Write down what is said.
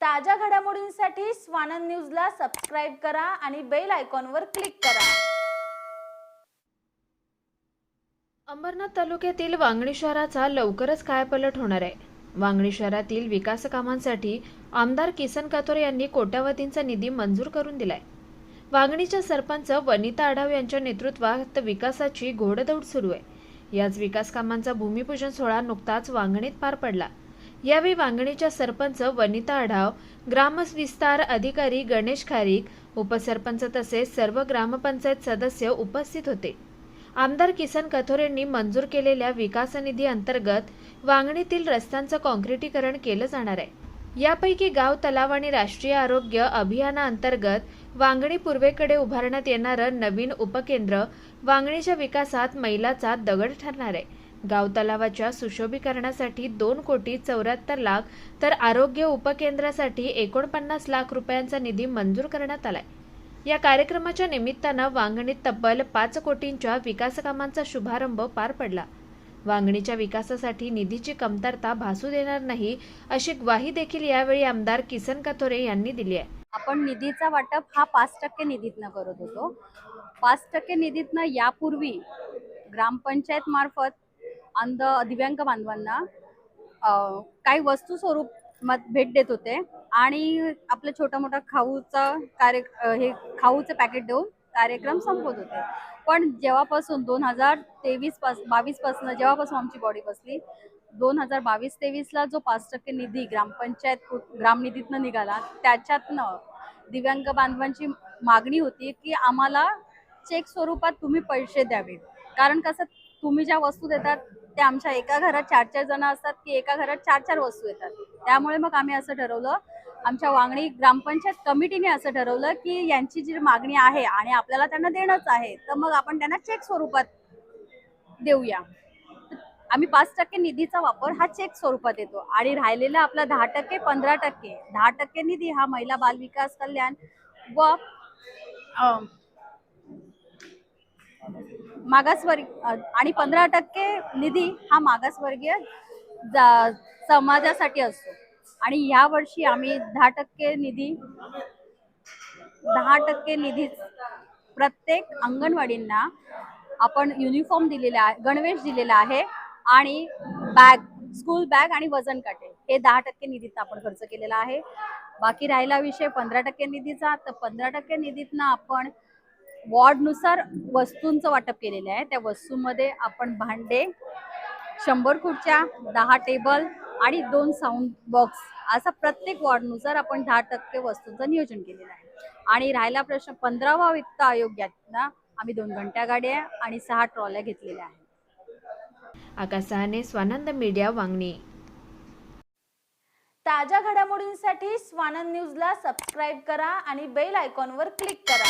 ताज्या घडामोडींसाठी स्वानंद न्यूजला सबस्क्राईब करा आणि बेल आयकॉनवर क्लिक करा. अंबरनाथ तालुक्यातील वांगणी शहराचा लवकरच कायपलट होणार आहे. वांगणी शहरातील विकास कामांसाठी आमदार किसन कातोरे यांनी कोट्यावधींचा निधी मंजूर करून दिलाय. वांगणीच्या सरपंच वनिता आढाव यांच्या नेतृत्वात विकासाची घोडदौड सुरू आहे. याच विकास कामांचा भूमिपूजन सोहळा नुकताच वांगणीत पार पडला. यावेळी वांगणीच्या सरपंच वनिता आढाव ग्रामविस्तार अधिकारी गणेश खारीक उपसरपंच तसेच सर्व ग्रामपंचायत सदस्य उपस्थित होते. आमदार किसन कथोरेंनी मंजूर केलेल्या विकास निधी अंतर्गत वांगणीतील रस्त्यांचं कॉन्क्रिटीकरण केलं जाणार आहे. यापैकी गाव तलाव आणि राष्ट्रीय आरोग्य अभियानाअंतर्गत वांगणी पूर्वेकडे उभारण्यात येणारं नवीन उपकेंद्र वांगणीच्या विकासात मैलाचा दगड ठरणार आहे. गाव तलावाच्या सुशोभीकरणासाठी दोन कोटी चौऱ्याहत्तर लाख तर आरोग्य उपकेंद्रासाठी एकोणपन्नास लाख रुपयांचा निधी मंजूर करण्यात आलाय. या कार्यक्रमाच्या निमित्तानं वांगणीत तब्बल पाच कोटींच्या विकासकामांचा शुभारंभ पार पडला. वांगणीच्या विकासासाठी निधीची कमतरता भासू देणार नाही अशी ग्वाही देखील यावेळी आमदार किसन कथोरे यांनी दिली आहे. आपण निधीचा वाटप हा पाच टक्के निधीतनं करत होतो. पाच टक्के निधीतनं यापूर्वी ग्रामपंचायत मार्फत अंध दिव्यांग बांधवांना काही वस्तू स्वरूप मत भेट देत होते. आणि आपलं छोटा मोठा खाऊचा कार्य हे खाऊचं पॅकेट देऊन कार्यक्रम संपवत होते. पण जेव्हापासून दोन हजार तेवीस पास बावीसपासून जेव्हापासून आमची बॉडी बसली दोन हजार बावीस तेवीसला जो पाच टक्के निधी ग्रामपंचायत ग्रामनिधीतनं निघाला त्याच्यातनं दिव्यांग बांधवांची मागणी होती की आम्हाला चेक स्वरूपात तुम्ही पैसे द्यावे कारण कसं तुम्ही ज्या वस्तू देतात त्या आमच्या एका घरात चार चार जण असतात की एका घरात चार चार वस्तू येतात. त्यामुळे मग आम्ही असं ठरवलं आमच्या वांगणी ग्रामपंचायत कमिटीने असं ठरवलं की यांची जी मागणी आहे आणि आपल्याला त्यांना देणंच आहे तर मग आपण त्यांना चेक स्वरूपात देऊया. आम्ही पाच टक्के निधीचा वापर हा चेक स्वरूपात येतो आणि राहिलेला आपला दहा टक्के पंधरा टक्के. दहा टक्के निधी हा महिला बाल विकास कल्याण व मागासवर्ग आणि पंधरा टक्के निधी हा मागासवर्गीय जा- समाजासाठी असतो. आणि या वर्षी आम्ही दहा टक्के निधी दहा टक्के निधी प्रत्येक अंगणवाडींना आपण युनिफॉर्म दिलेला आहे गणवेश दिलेला आहे आणि बॅग स्कूल बॅग आणि वजन काटे. हे दहा टक्के निधीत आपण खर्च केलेला आहे. बाकी राहिला विषय पंधरा टक्के निधीचा. तर पंधरा टक्के निधीतनं आपण वॉर्डनुसार वस्तूंचं वाटप केलेलं आहे. त्या वस्तूंमध्ये आपण भांडे शंभर खुर्च्या दहा टेबल आणि दोन साऊंड बॉक्स असा प्रत्येक वॉर्डनुसार आपण दहा टक्के वस्तूंचं नियोजन केलेलं आहे. आणि राहिला प्रश्न पंधरावा वित्त आयोगातनं आम्ही दोन घंट्या गाड्या आणि सहा ट्रॉल्या घेतलेल्या आहेत. आकाश सहाने स्वानंद मीडिया वांगणी. ताज्या घडामोडींसाठी स्वानंद न्यूजला सबस्क्राईब करा आणि बेल आयकॉनवर क्लिक करा.